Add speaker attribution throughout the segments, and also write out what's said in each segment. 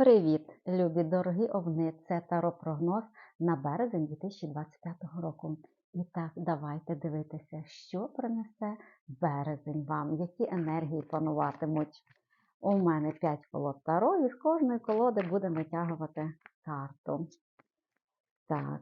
Speaker 1: Привіт, любі дорогі овни! Це таропрогноз на березень 2025 року. І так, давайте дивитися, що принесе березень вам, які енергії пануватимуть. У мене 5 колод таро, і з кожної колоди будемо витягувати карту. Так.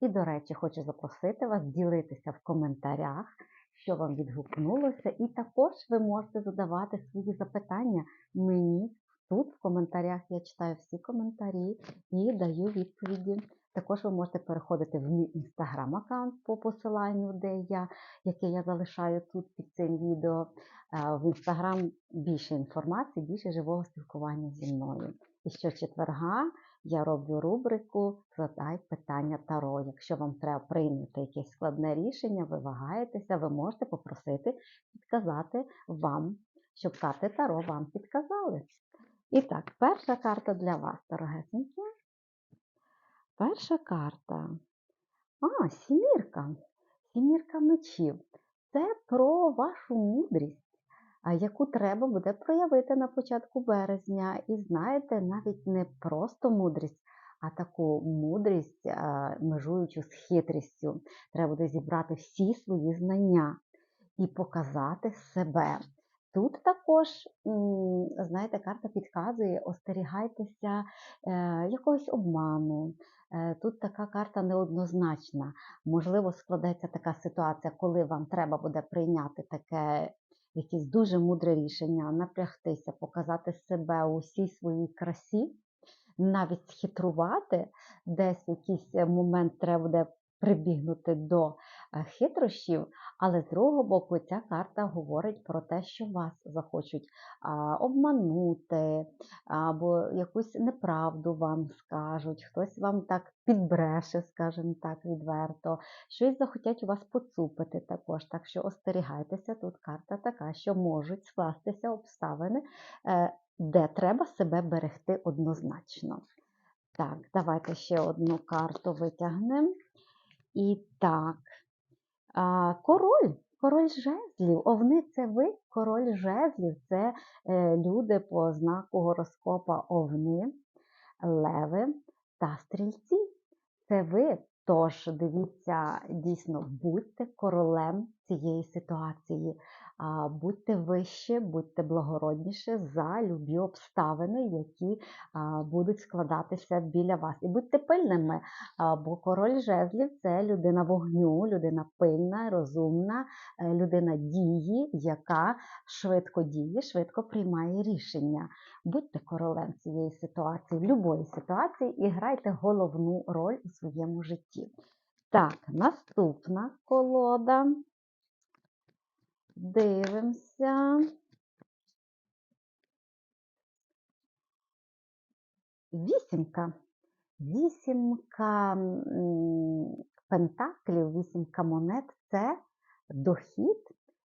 Speaker 1: І, до речі, хочу запросити вас ділитися в коментарях, що вам відгукнулося, і також ви можете задавати свої запитання мені тут в коментарях. Я читаю всі коментарі і даю відповіді. Також ви можете переходити в мій інстаграм-аккаунт по посиланню, де я, яке я залишаю тут під цим відео. Е, В інстаграм більше інформації, більше живого спілкування зі мною. І щочетверга я роблю рубрику Задай питання Таро. Якщо вам треба прийняти якесь складне рішення, ви вагаєтеся, ви можете попросити підказати вам, щоб карти Таро вам підказали. І так, перша карта для вас, дорогесенькі. Перша карта. А, сімірка. Сімірка мечів. Це про вашу мудрість, яку треба буде проявити на початку березня. І знаєте, навіть не просто мудрість, а таку мудрість, межуючу з хитрістю. Треба буде зібрати всі свої знання і показати себе. Тут також, знаєте, карта підказує, остерігайтеся е, якогось обману. Е, Тут така карта неоднозначна. Можливо, складеться така ситуація, коли вам треба буде прийняти таке якесь дуже мудре рішення, напрягтися, показати себе у всій своїй красі, навіть схитрувати, десь якийсь момент треба буде прибігнути до е, хитрощів, але з другого боку, ця карта говорить про те, що вас захочуть обманути, або якусь неправду вам скажуть, хтось вам так підбреше, скажімо так, відверто, щось захотять у вас поцупити також. Так що остерігайтеся, тут карта така, що можуть скластися обставини, е, де треба себе берегти однозначно. Так, давайте ще одну карту витягнемо. І так, король, король жезлів. Овни це ви, король жезлів. Це е, люди по знаку гороскопа овни, леви та стрільці. Це ви. Тож дивіться, дійсно, будьте королем цієї ситуації, будьте вище, будьте благородніше за любі обставини, які будуть складатися біля вас. І будьте пильними, бо король жезлів це людина вогню, людина пильна, розумна, е, людина дії, яка швидко діє, швидко приймає рішення. Будьте королем цієї ситуації, в будь-якій ситуації і грайте головну роль у своєму житті. Так, наступна колода. Дивимося. Вісімка. Вісімка пентаклів, вісімка монет це дохід,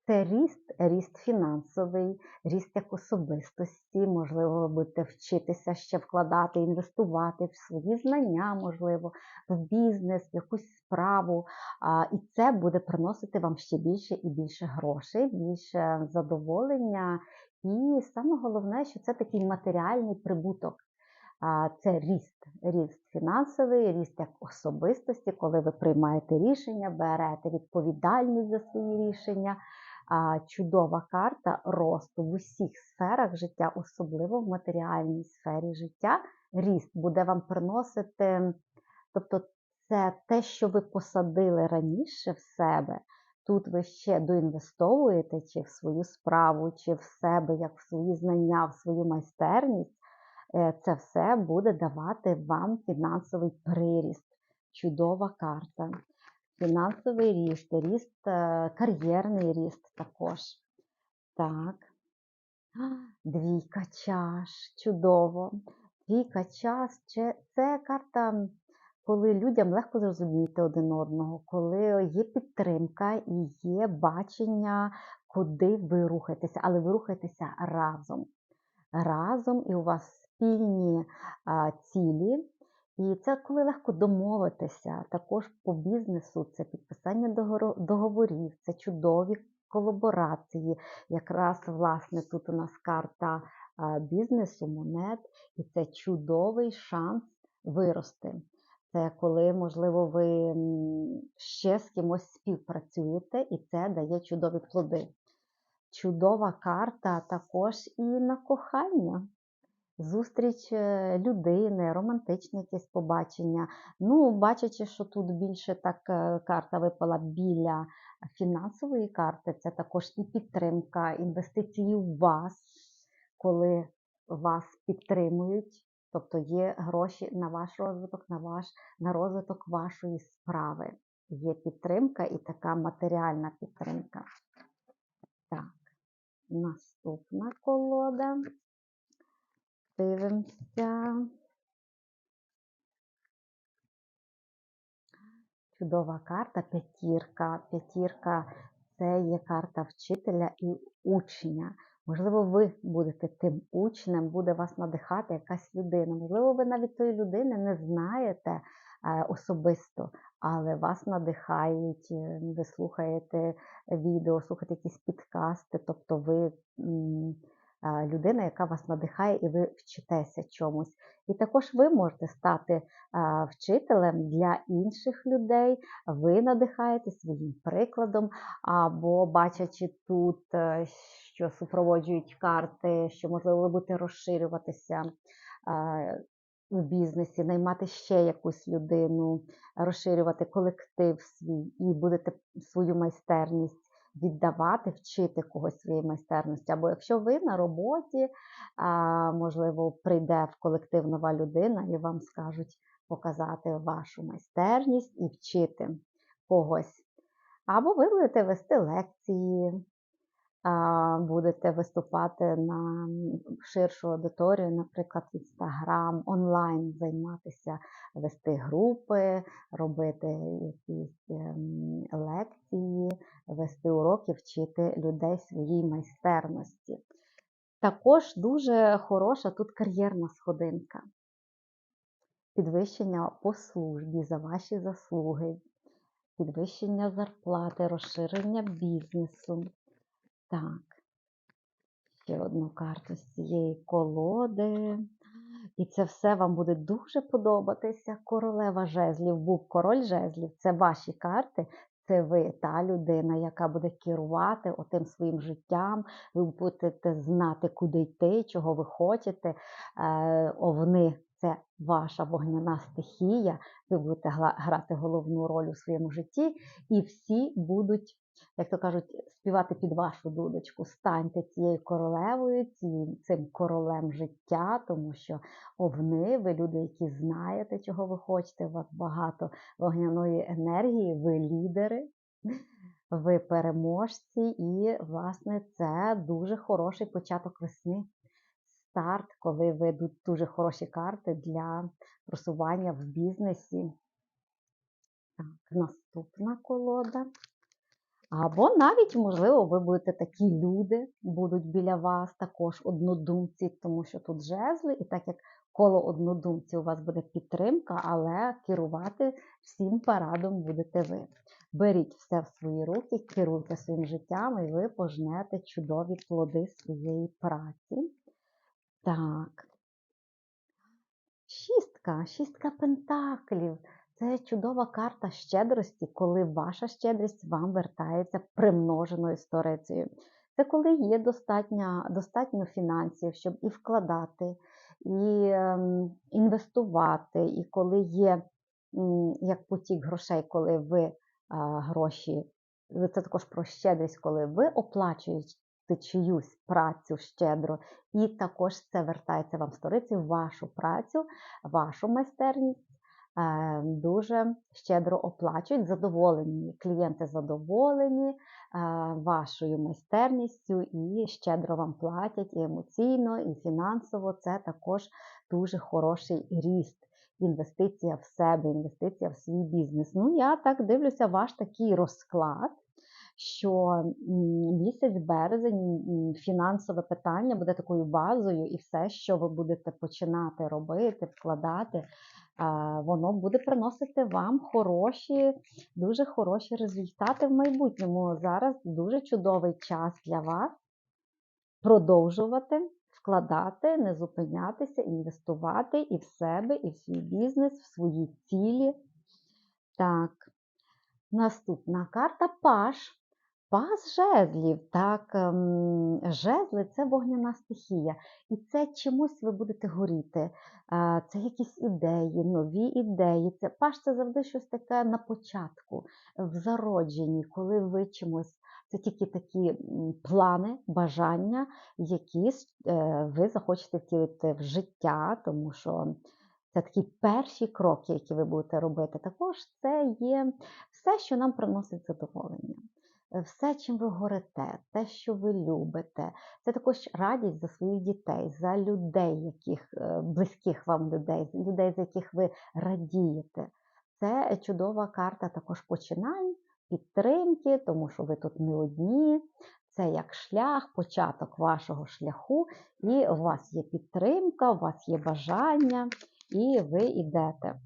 Speaker 1: це ріст, ріст фінансовий, ріст як особистості. Можливо, будете вчитися ще вкладати, інвестувати в свої знання, можливо, в бізнес, в якусь справу. І це буде приносити вам ще більше і більше грошей, більше задоволення. І саме головне, що це такий матеріальний прибуток. Це ріст, ріст фінансовий, ріст як особистості, коли ви приймаєте рішення, берете відповідальність за свої рішення. Чудова карта росту в усіх сферах життя, особливо в матеріальній сфері життя. Ріст буде вам приносити, тобто це те, що ви посадили раніше в себе. Тут ви ще доінвестовуєте чи в свою справу, чи в себе, як в свої знання, в свою майстерність. Е, Це все буде давати вам фінансовий приріст. Чудова карта. Фінансовий ріст, ріст, е, кар'єрний ріст також. Так. Двійка чаш. Чудово. Двійка чаш це, карта, коли людям легко зрозуміти один одного, коли є підтримка і є бачення, куди ви рухаєтеся, але ви рухаєтеся разом. Разом і у вас спільні цілі. І це коли легко домовитися, також по бізнесу це підписання договорів, це чудові колаборації. Якраз, власне, тут у нас карта бізнесу, монет, і це чудовий шанс вирости. Це коли, можливо, ви ще з кимось співпрацюєте, і це дає чудові плоди. Чудова карта також і на кохання. Зустріч е, людини, романтичне якесь побачення. Ну, бачачи, що тут більше так е, карта випала біля фінансової карти, це також і підтримка, інвестиції в вас, коли вас підтримують, тобто є гроші на ваш розвиток, на, ваш, на розвиток вашої справи. Є підтримка і така матеріальна підтримка. Так, наступна колода. Дивимося. Чудова карта п'ятірка. П'ятірка це є карта вчителя і учня. Можливо, ви будете тим учнем, буде вас надихати якась людина. Можливо, ви навіть тої людини не знаєте е, особисто, але вас надихають, е, ви слухаєте відео, слухаєте якісь підкасти, тобто ви людина, яка вас надихає, і ви вчитеся чомусь. І також ви можете стати вчителем для інших людей, ви надихаєте своїм прикладом, або бачачи тут, е, що супроводжують карти, що можливо ви будете розширюватися у бізнесі, наймати ще якусь людину, розширювати колектив свій і будете свою майстерність віддавати, вчити когось своєї майстерності. Або якщо ви на роботі, можливо, прийде в колектив нова людина і вам скажуть показати вашу майстерність і вчити когось. Або ви будете вести лекції, будете виступати на ширшу аудиторію, наприклад, Інстаграм, онлайн займатися, вести групи, робити якісь ем, лекції, вести уроки, вчити людей своїй майстерності. Також дуже хороша тут кар'єрна сходинка. Підвищення по службі за ваші заслуги, підвищення зарплати, розширення бізнесу. Так, ще одну карту з цієї колоди. І це все вам буде дуже подобатися. Королева жезлів був король жезлів. Це ваші карти. Це ви та людина, яка буде керувати отим своїм життям. Ви будете знати, куди йти, чого ви хочете. Е, Овни це ваша вогняна стихія. Ви будете грати головну роль у своєму житті, і всі будуть, як то кажуть, співати під вашу дудочку. Станьте цією королевою, цим королем життя, тому що овни, ви люди, які знаєте, чого ви хочете, у вас багато вогняної енергії, ви лідери, ви переможці, і, власне, це дуже хороший початок весни. Старт, коли вийдуть дуже хороші карти для просування в бізнесі. Так, наступна колода. Або навіть, можливо, ви будете такі люди, будуть біля вас також однодумці, тому що тут жезли, і так як коло однодумців у вас буде підтримка, але керувати всім парадом будете ви. Беріть все в свої руки, керуйте своїм життям, і ви пожнете чудові плоди своєї праці. Так. Шістка, шістка пентаклів. Це чудова карта щедрості, коли ваша щедрість вам вертається примноженою сторицею. Це коли є достатньо, достатньо фінансів, щоб і вкладати, і ем, інвестувати, і коли є як потік грошей, коли ви а, гроші, це також про щедрість, коли ви оплачуєте чиюсь працю щедро, і також це вертається вам сторицею, вашу працю, вашу майстерність е, дуже щедро оплачують, задоволені. Клієнти задоволені е, вашою майстерністю і щедро вам платять і емоційно, і фінансово. Це також дуже хороший ріст. Інвестиція в себе, інвестиція в свій бізнес. Ну, я так дивлюся, ваш такий розклад, що місяць березень фінансове питання буде такою базою, і все, що ви будете починати робити, вкладати, воно буде приносити вам хороші, дуже хороші результати в майбутньому. Зараз дуже чудовий час для вас продовжувати вкладати, не зупинятися, інвестувати і в себе, і в свій бізнес, в свої цілі. Так, наступна карта Паш. Пас жезлів, так, ем, жезли це вогняна стихія. І це чимось ви будете горіти. Це якісь ідеї, нові ідеї. Це паш це завжди щось таке на початку, в зародженні, коли ви чимось. Це тільки такі плани, бажання, які е, ви захочете втілити в життя, тому що це такі перші кроки, які ви будете робити. Також це є все, що нам приносить задоволення. Е, Все, чим ви горите, те, що ви любите, це також радість за своїх дітей, за людей, яких е, близьких вам людей, людей, за яких ви радієте. Це чудова карта також починань, підтримки, тому що ви тут не одні. Це як шлях, початок вашого шляху, і у вас є підтримка, у вас є бажання, і ви йдете.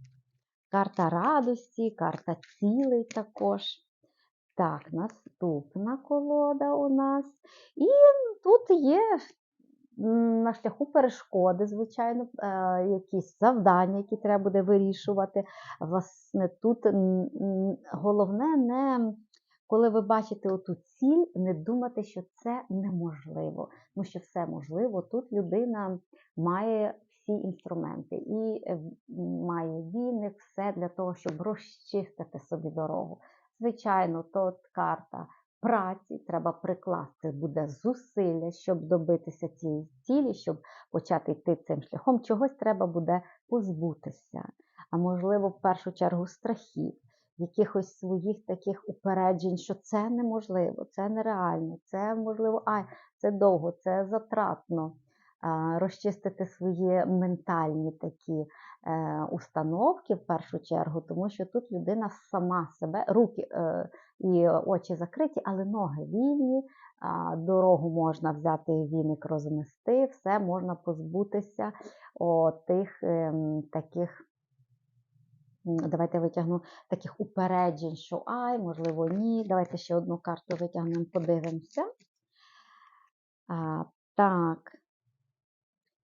Speaker 1: Карта радості, карта цілей також. Так, наступна колода у нас. І тут є на шляху перешкоди, звичайно, е, якісь завдання, які треба буде вирішувати. Власне, тут головне не коли ви бачите оту ціль, не думати, що це неможливо. Тому що все можливо. Тут людина має всі інструменти і має віник, все для того, щоб розчистити собі дорогу. Звичайно, тут карта праці, треба прикласти буде зусилля, щоб добитися цієї цілі, щоб почати йти цим шляхом. Чогось треба буде позбутися. А можливо, в першу чергу страхів, якихось своїх таких упереджень, що це неможливо, це нереально, це можливо, ай, це довго, це затратно. Розчистити свої ментальні такі е, установки в першу чергу, тому що тут людина сама себе, руки е, і очі закриті, але ноги вільні, дорогу можна взяти віник розмести, все можна позбутися тих ем, таких. Давайте витягну таких упереджень, що ай, можливо, ні. Давайте ще одну карту витягнемо, подивимося. А, так,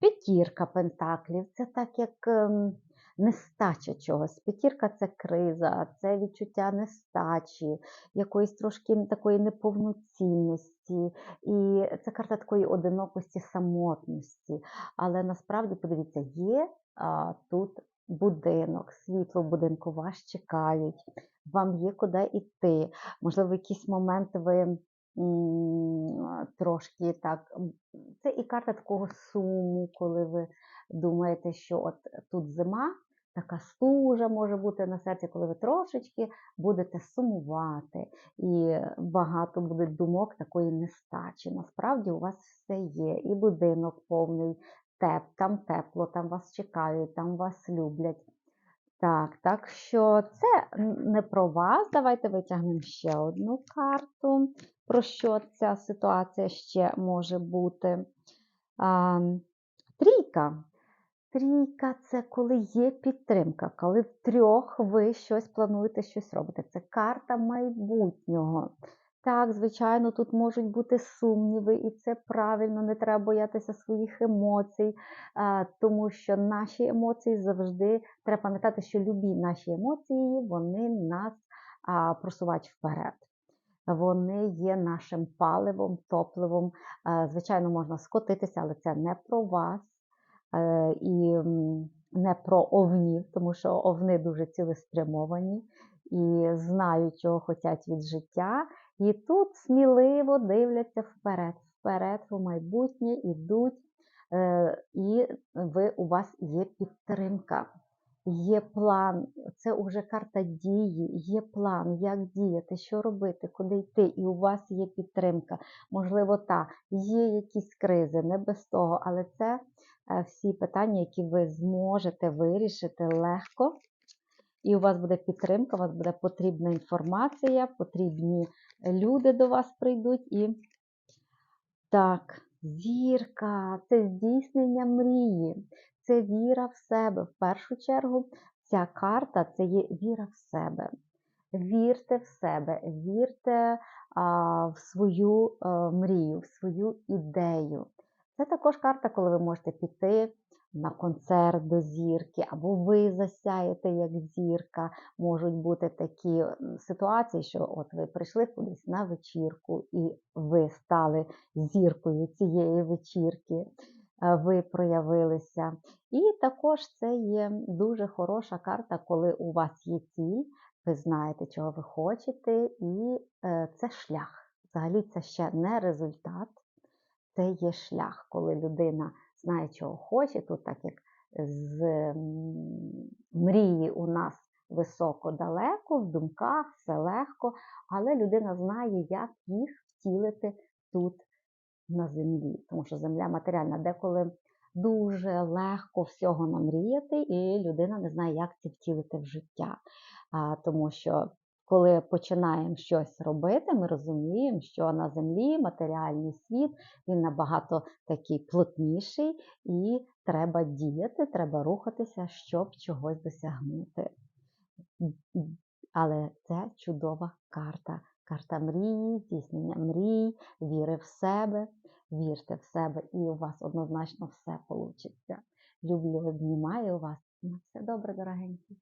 Speaker 1: П'ятірка пентаклів це так як ем, нестача чогось. П'ятірка це криза, це відчуття нестачі, якоїсь трошки такої неповноцінності. І це карта такої одинокості, самотності. Але насправді, подивіться, є а, тут будинок, світло в будинку, вас чекають, вам є куди йти. Можливо, в якийсь момент ви трошки так. Це і карта такого суму, коли ви думаєте, що от тут зима, така стужа може бути на серці, коли ви трошечки будете сумувати, і багато буде думок такої нестачі. Насправді у вас все є, і будинок повний, теп, там тепло, там вас чекають, там вас люблять. Так, так що це не про вас. Давайте витягнемо ще одну карту. Про що ця ситуація ще може бути? А, трійка. Трійка це коли є підтримка, коли втрьох ви щось плануєте, щось робите. Це карта майбутнього. Так, звичайно, тут можуть бути сумніви, і це правильно, не треба боятися своїх емоцій, тому що наші емоції завжди треба пам'ятати, що любі наші емоції вони нас просувають вперед. Вони є нашим паливом, топливом. Звичайно, можна скотитися, але це не про вас е, і не про овнів, тому що овни дуже цілеспрямовані і знають, чого хочуть від життя. І тут сміливо дивляться вперед, вперед у майбутнє, ідуть, е, і ви, у вас є підтримка. Є план, це вже карта дії, є план, як діяти, що робити, куди йти, і у вас є підтримка. Можливо, та є якісь кризи, не без того, але це е, всі питання, які ви зможете вирішити легко. І у вас буде підтримка, у вас буде потрібна інформація, потрібні люди до вас прийдуть. І так, зірка це здійснення мрії, це віра в себе. В першу чергу, ця карта це є віра в себе. Вірте в себе, вірте а, в свою а, мрію, в свою ідею. Це також карта, коли ви можете піти на концерт до зірки, або ви засяєте як зірка. Можуть бути такі ситуації, що от ви прийшли кудись на вечірку, і ви стали зіркою цієї вечірки, е, ви проявилися. І також це є дуже хороша карта, коли у вас є ціль, ви знаєте, чого ви хочете, і е, це шлях. Взагалі, це ще не результат, це є шлях, коли людина знає, чого хоче. Тут, так як з мрії у нас високо далеко, в думках все легко, але людина знає, як їх втілити тут на землі. Тому що земля матеріальна, деколи дуже легко всього намріяти, і людина не знає, як це втілити в життя. Тому що коли починаємо щось робити, ми розуміємо, що на землі матеріальний світ він набагато такий плотніший, і треба діяти, треба рухатися, щоб чогось досягнути. Але це чудова карта. Карта мрії, здійснення мрій, віри в себе. Вірте в себе, і у вас однозначно все вийде. Люблю, обнімаю вас. На все добре, дорогенькі.